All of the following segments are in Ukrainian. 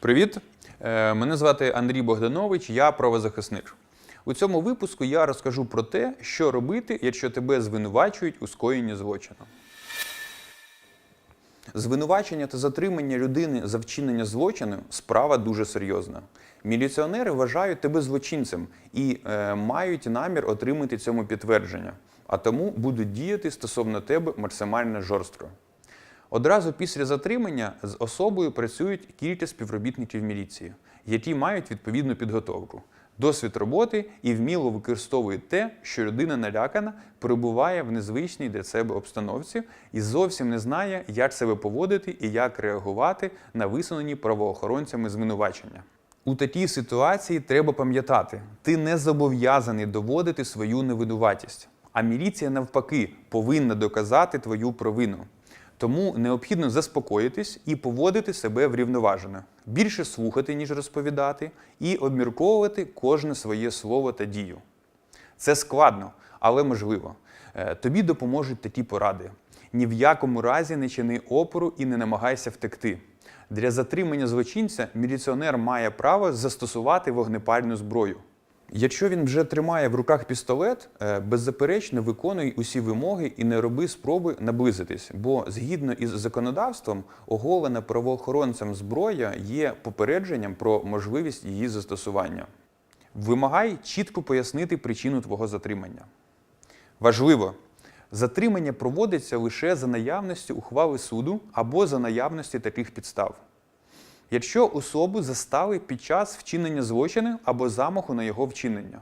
Привіт! Е, Мене звати Андрій Богданович, я правозахисник. У цьому випуску я розкажу про те, що робити, якщо тебе звинувачують у скоєнні злочину. Звинувачення та затримання людини за вчинення злочину справа дуже серйозна. Міліціонери вважають тебе злочинцем і е, мають намір отримати цьому підтвердження, а тому будуть діяти стосовно тебе максимально жорстко. Одразу після затримання з особою працюють кілька співробітників міліції, які мають відповідну підготовку, досвід роботи і вміло використовують те, що людина налякана, перебуває в незвичній для себе обстановці і зовсім не знає, як себе поводити і як реагувати на висунені правоохоронцями звинувачення. У такій ситуації треба пам'ятати, ти не зобов'язаний доводити свою невинуватість, а міліція навпаки повинна доказати твою провину. Тому необхідно заспокоїтись і поводити себе врівноважено, більше слухати, ніж розповідати, і обмірковувати кожне своє слово та дію. Це складно, але можливо. Е, Тобі допоможуть такі поради. Ні в якому разі не чини опору і не намагайся втекти. Для затримання злочинця міліціонер має право застосувати вогнепальну зброю. Якщо він вже тримає в руках пістолет, е, беззаперечно виконуй усі вимоги і не роби спроби наблизитись, бо згідно із законодавством, оголена правоохоронцем зброя є попередженням про можливість її застосування. Вимагай чітко пояснити причину твого затримання. Важливо, затримання проводиться лише за наявності ухвали суду або за наявності таких підстав. Якщо особу застали під час вчинення злочину або замаху на його вчинення.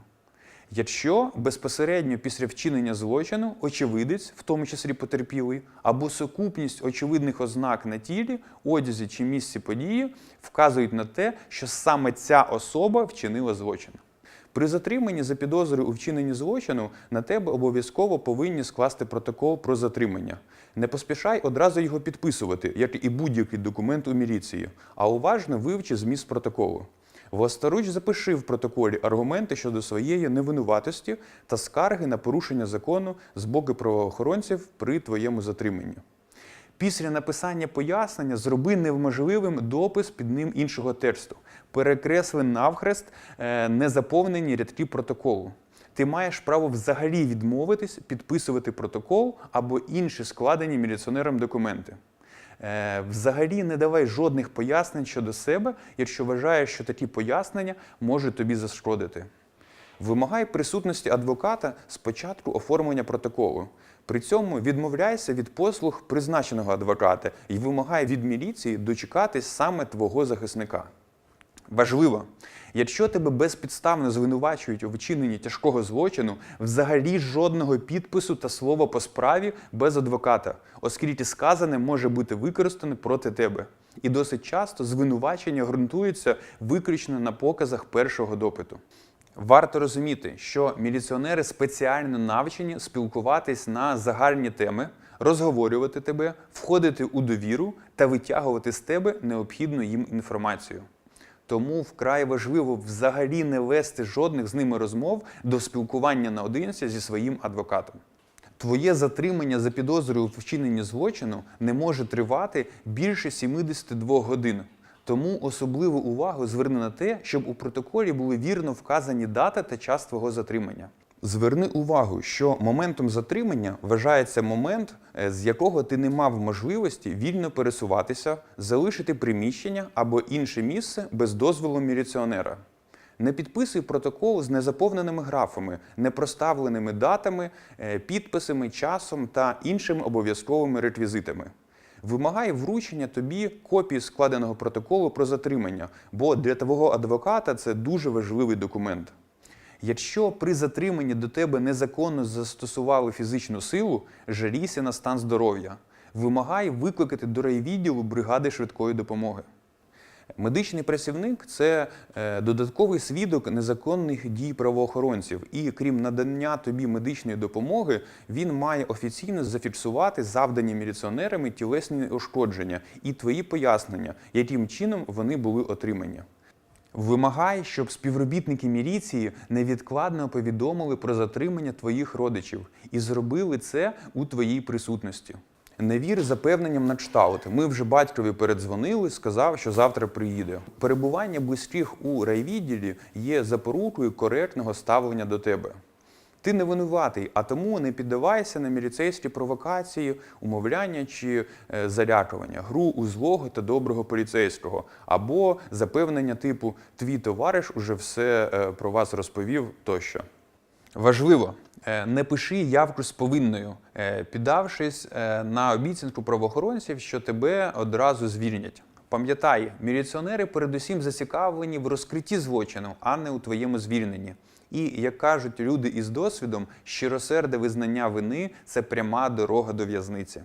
Якщо безпосередньо після вчинення злочину очевидець, в тому числі потерпілий, або сукупність очевидних ознак на тілі, одязі чи місці події вказують на те, що саме ця особа вчинила злочин. При затриманні за підозрою у вчиненні злочину на тебе обов'язково повинні скласти протокол про затримання. Не поспішай одразу його підписувати, як і будь-який документ у міліції, а уважно вивчи зміст протоколу. Власноруч запиши в протоколі аргументи щодо своєї невинуватості та скарги на порушення закону з боку правоохоронців при твоєму затриманні. Після написання пояснення зроби неможливим допис під ним іншого тексту. Перекресли навхрест е, незаповнені рядки протоколу. Ти маєш право взагалі відмовитись підписувати протокол або інші складені міліціонером документи. Е, Взагалі не давай жодних пояснень щодо себе, якщо вважаєш, що такі пояснення можуть тобі зашкодити. Вимагай присутності адвоката з початку оформлення протоколу. При цьому відмовляйся від послуг призначеного адвоката і вимагай від міліції дочекатись саме твого захисника. Важливо, якщо тебе безпідставно звинувачують у вчиненні тяжкого злочину, взагалі жодного підпису та слова по справі без адвоката, оскільки сказане може бути використане проти тебе. І досить часто звинувачення ґрунтуються виключно на показах першого допиту. Варто розуміти, що міліціонери спеціально навчені спілкуватись на загальні теми, розговорювати тебе, входити у довіру та витягувати з тебе необхідну їм інформацію. Тому вкрай важливо взагалі не вести жодних з ними розмов до спілкування наодинці зі своїм адвокатом. Твоє затримання за підозрою у вчиненні злочину не може тривати більше 72 годин. Тому особливу увагу зверни на те, щоб у протоколі були вірно вказані дата та час твого затримання. Зверни увагу, що моментом затримання вважається момент, е, з якого ти не мав можливості вільно пересуватися, залишити приміщення або інше місце без дозволу міліціонера. Не підписуй протокол з незаповненими графами, непроставленими датами, е, підписами, часом та іншими обов'язковими реквізитами. Вимагай вручення тобі копії складеного протоколу про затримання, бо для твого адвоката це дуже важливий документ. Якщо при затриманні до тебе незаконно застосували фізичну силу, жалійся на стан здоров'я. Вимагай викликати до райвідділу бригади швидкої допомоги. Медичний працівник це е, додатковий свідок незаконних дій правоохоронців, і крім надання тобі медичної допомоги, він має офіційно зафіксувати завдані міліціонерами тілесні ушкодження і твої пояснення, яким чином вони були отримані. Вимагай, щоб співробітники міліції невідкладно повідомили про затримання твоїх родичів і зробили це у твоїй присутності. Не вір запевненням на кшталт. Ми вже батькові передзвонили, сказав, що завтра приїде. Перебування близьких у райвідділі є запорукою коректного ставлення до тебе. Ти не винуватий, а тому не піддавайся на міліцейські провокації, умовляння чи е, залякування, гру у злого та доброго поліцейського, або запевнення типу Твій товариш уже все е, про вас розповів тощо. Важливо, е, не пиши явку з повинною, е, піддавшись е, на обіцянку правоохоронців, що тебе одразу звільнять. Пам'ятай, міліціонери передусім зацікавлені в розкритті злочину, а не у твоєму звільненні. І як кажуть люди із досвідом, щиросерде визнання вини це пряма дорога до в'язниці.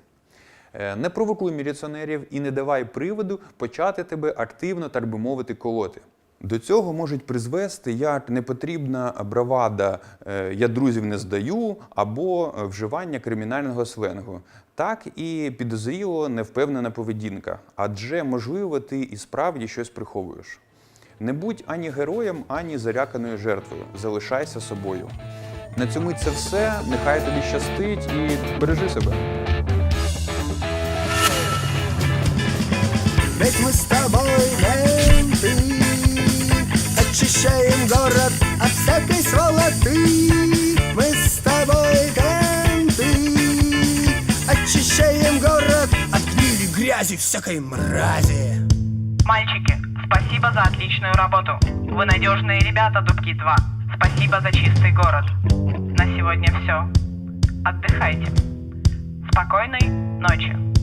Не провокуй міліціонерів і не давай приводу почати тебе активно, так би мовити, колоти. До цього можуть призвести як непотрібна бравада е, я друзів не здаю або е, вживання кримінального сленгу, так і підозріло невпевнена поведінка, адже можливо ти і справді щось приховуєш. Не будь ані героєм, ані заряканою жертвою. Залишайся собою. На цьому це все. Нехай тобі щастить і бережи себе. Ведь с тобой менты Очищаем город от всякой сволоты Мы с тобой менты Очищаем город от гнили, грязи, всякой мрази Мальчики, спасибо за отличную работу. Вы надежные ребята, Дубки 2. Спасибо за чистый город. На сегодня все. Отдыхайте. Спокойной ночи.